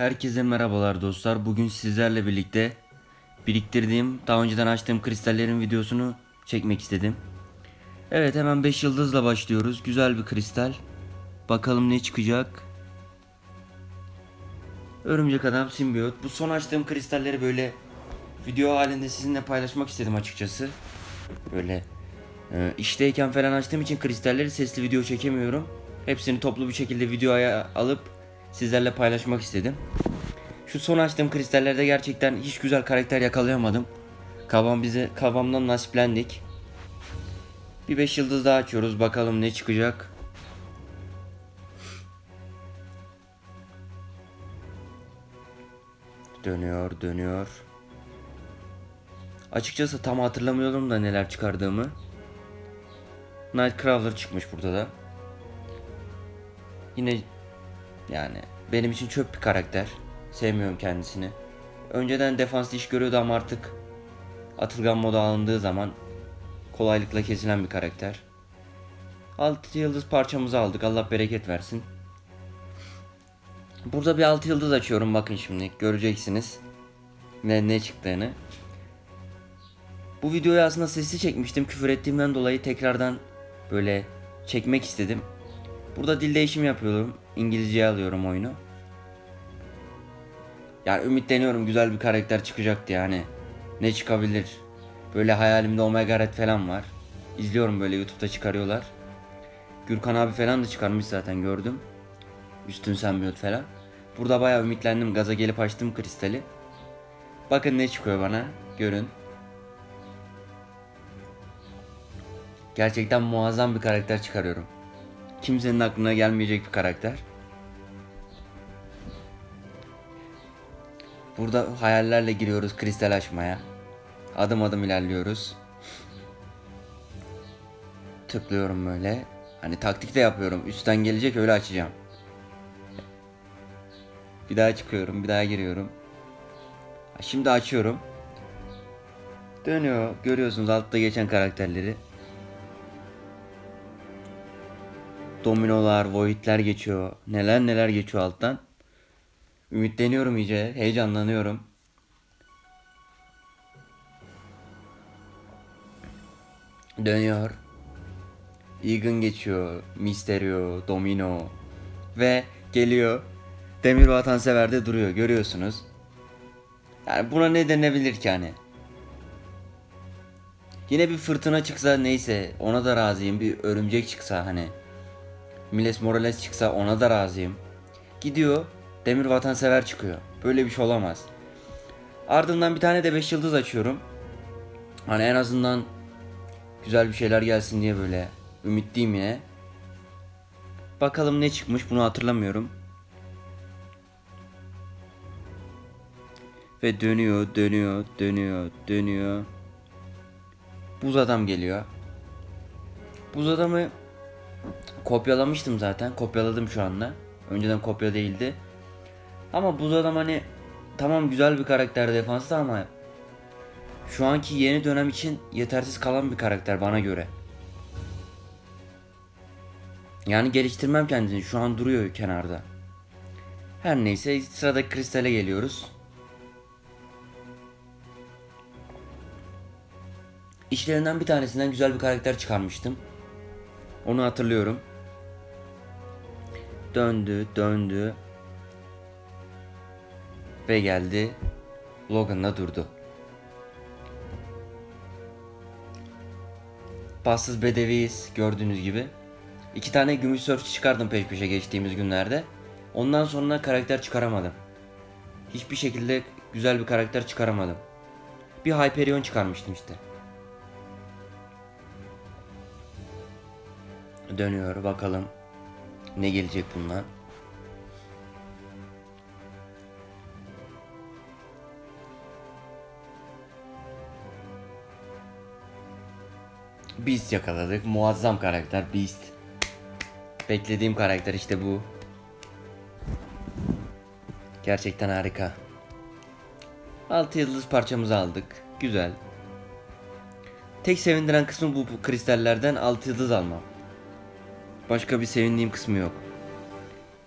Herkese merhabalar dostlar. Bugün sizlerle birlikte biriktirdiğim, daha önceden açtığım kristallerin videosunu çekmek istedim. Evet hemen 5 yıldızla başlıyoruz. Güzel bir kristal. Bakalım ne çıkacak. Örümcek adam simbiyot. Bu son açtığım kristalleri böyle video halinde sizinle paylaşmak istedim açıkçası. Böyle e, işteyken falan açtığım için kristalleri sesli video çekemiyorum. Hepsini toplu bir şekilde videoya alıp sizlerle paylaşmak istedim. Şu son açtığım kristallerde gerçekten hiç güzel karakter yakalayamadım. Kavam bize kavamdan nasiplendik. Bir 5 yıldız daha açıyoruz bakalım ne çıkacak. Dönüyor, dönüyor. Açıkçası tam hatırlamıyorum da neler çıkardığımı. Nightcrawler çıkmış burada da. Yine yani benim için çöp bir karakter. Sevmiyorum kendisini. Önceden defanslı iş görüyordu ama artık atılgan moda alındığı zaman kolaylıkla kesilen bir karakter. 6 yıldız parçamızı aldık. Allah bereket versin. Burada bir 6 yıldız açıyorum bakın şimdi. Göreceksiniz. Ne ne çıktığını. Bu videoyu aslında sesli çekmiştim. Küfür ettiğimden dolayı tekrardan böyle çekmek istedim. Burada dil değişimi yapıyorum. İngilizceye alıyorum oyunu. Yani ümitleniyorum güzel bir karakter çıkacaktı yani. Ne çıkabilir? Böyle hayalimde Omega Red falan var. İzliyorum böyle YouTube'da çıkarıyorlar. Gürkan abi falan da çıkarmış zaten gördüm. Üstün sembiyot falan. Burada bayağı ümitlendim. Gaza gelip açtım kristali. Bakın ne çıkıyor bana. Görün. Gerçekten muazzam bir karakter çıkarıyorum. Kimsenin aklına gelmeyecek bir karakter. Burada hayallerle giriyoruz kristal açmaya. Adım adım ilerliyoruz. Tıklıyorum böyle. Hani taktik de yapıyorum. Üstten gelecek öyle açacağım. Bir daha çıkıyorum, bir daha giriyorum. Şimdi açıyorum. Dönüyor. Görüyorsunuz altta geçen karakterleri. Dominolar, voidler geçiyor. Neler neler geçiyor alttan. Ümitleniyorum iyice. Heyecanlanıyorum. Dönüyor. Egan geçiyor. Mysterio, Domino. Ve geliyor. Demir Vatansever'de duruyor. Görüyorsunuz. Yani buna ne denebilir ki hani? Yine bir fırtına çıksa neyse ona da razıyım. Bir örümcek çıksa hani. Miles Morales çıksa ona da razıyım. Gidiyor Demir Vatansever çıkıyor. Böyle bir şey olamaz. Ardından bir tane de 5 yıldız açıyorum. Hani en azından güzel bir şeyler gelsin diye böyle ümitliyim yine. Bakalım ne çıkmış bunu hatırlamıyorum. Ve dönüyor, dönüyor, dönüyor, dönüyor. Buz adam geliyor. Buz adamı kopyalamıştım zaten. Kopyaladım şu anda. Önceden kopya değildi. Ama buz adam hani tamam güzel bir karakter defansta ama şu anki yeni dönem için yetersiz kalan bir karakter bana göre. Yani geliştirmem kendisini. Şu an duruyor kenarda. Her neyse sıradaki kristale geliyoruz. İşlerinden bir tanesinden güzel bir karakter çıkarmıştım. Onu hatırlıyorum. Döndü, döndü. Ve geldi. Logan'la durdu. Bassız bedeviyiz gördüğünüz gibi. İki tane gümüş sörfçü çıkardım peş peşe geçtiğimiz günlerde. Ondan sonra karakter çıkaramadım. Hiçbir şekilde güzel bir karakter çıkaramadım. Bir Hyperion çıkarmıştım işte. Dönüyor bakalım ne gelecek bundan. Beast yakaladık. Muazzam karakter Beast. Beklediğim karakter işte bu. Gerçekten harika. 6 yıldız parçamızı aldık. Güzel. Tek sevindiren kısmı bu, kristallerden 6 yıldız almam. Başka bir sevindiğim kısmı yok.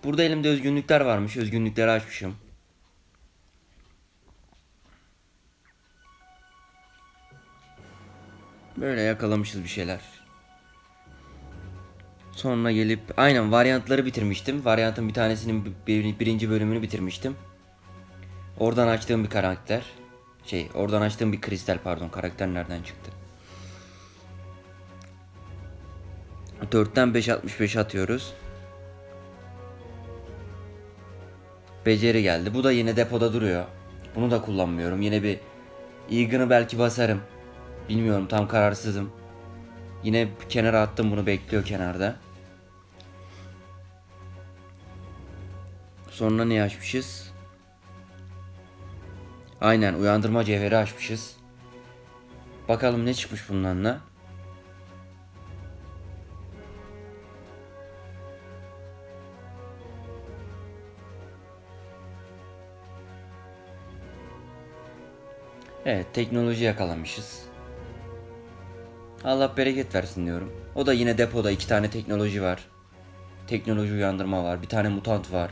Burada elimde özgünlükler varmış. Özgünlükleri açmışım. Böyle yakalamışız bir şeyler. Sonra gelip aynen varyantları bitirmiştim. Varyantın bir tanesinin birinci bölümünü bitirmiştim. Oradan açtığım bir karakter. Şey oradan açtığım bir kristal pardon karakter nereden çıktı? 4'ten 5.65 atıyoruz. Beceri geldi. Bu da yine depoda duruyor. Bunu da kullanmıyorum. Yine bir Egan'ı belki basarım. Bilmiyorum tam kararsızım. Yine kenara attım bunu bekliyor kenarda. Sonra ne açmışız? Aynen uyandırma cevheri açmışız. Bakalım ne çıkmış bundan da. Evet teknoloji yakalamışız. Allah bereket versin diyorum. O da yine depoda iki tane teknoloji var. Teknoloji uyandırma var. Bir tane mutant var.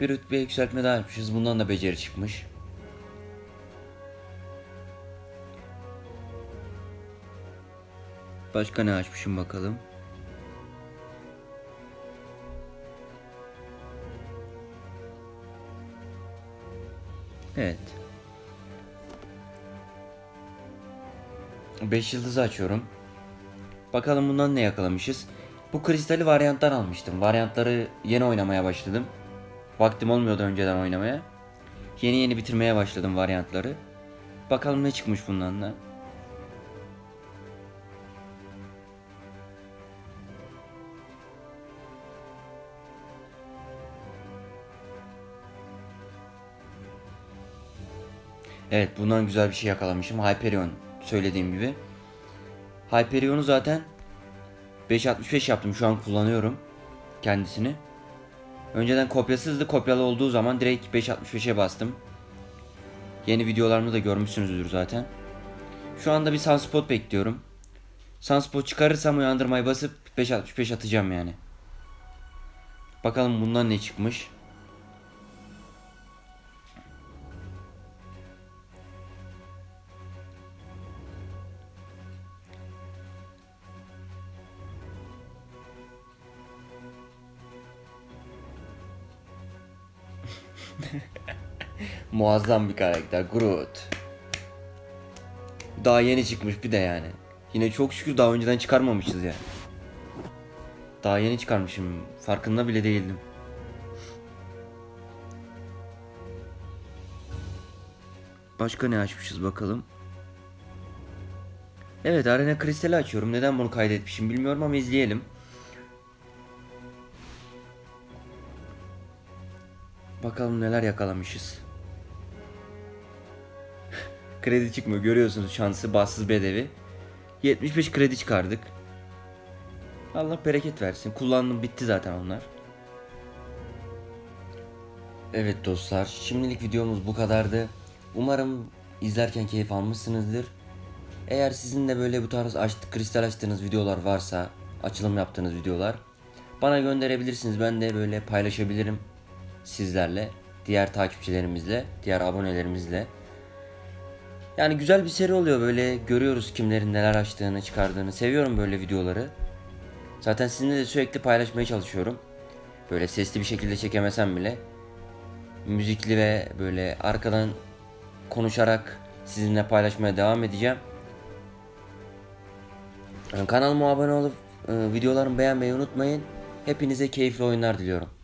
Bir rütbe yükseltme daha yapmışız. Bundan da beceri çıkmış. Başka ne açmışım bakalım. Evet. 5 yıldızı açıyorum. Bakalım bundan ne yakalamışız. Bu kristali varyanttan almıştım. Varyantları yeni oynamaya başladım. Vaktim olmuyordu önceden oynamaya. Yeni yeni bitirmeye başladım varyantları. Bakalım ne çıkmış bundan da. Evet bundan güzel bir şey yakalamışım. Hyperion söylediğim gibi. Hyperion'u zaten 5.65 yaptım. Şu an kullanıyorum kendisini. Önceden kopyasızdı. Kopyalı olduğu zaman direkt 5.65'e bastım. Yeni videolarımı da görmüşsünüzdür zaten. Şu anda bir sunspot bekliyorum. Sunspot çıkarırsam uyandırmayı basıp 5.65 atacağım yani. Bakalım bundan ne çıkmış. Muazzam bir karakter. Groot. Daha yeni çıkmış bir de yani. Yine çok şükür daha önceden çıkarmamışız yani. Daha yeni çıkarmışım. Farkında bile değildim. Başka ne açmışız bakalım. Evet arena kristali açıyorum. Neden bunu kaydetmişim bilmiyorum ama izleyelim. Bakalım neler yakalamışız. Kredi çıkmıyor görüyorsunuz şansı bassız bedevi. 75 kredi çıkardık. Allah bereket versin. Kullandım bitti zaten onlar. Evet dostlar şimdilik videomuz bu kadardı. Umarım izlerken keyif almışsınızdır. Eğer sizin de böyle bu tarz açtık, kristal açtığınız videolar varsa, açılım yaptığınız videolar bana gönderebilirsiniz. Ben de böyle paylaşabilirim sizlerle, diğer takipçilerimizle, diğer abonelerimizle. Yani güzel bir seri oluyor böyle görüyoruz kimlerin neler açtığını, çıkardığını. Seviyorum böyle videoları. Zaten sizinle de sürekli paylaşmaya çalışıyorum. Böyle sesli bir şekilde çekemesem bile müzikli ve böyle arkadan konuşarak sizinle paylaşmaya devam edeceğim. Kanalıma abone olup e, videolarımı beğenmeyi unutmayın. Hepinize keyifli oyunlar diliyorum.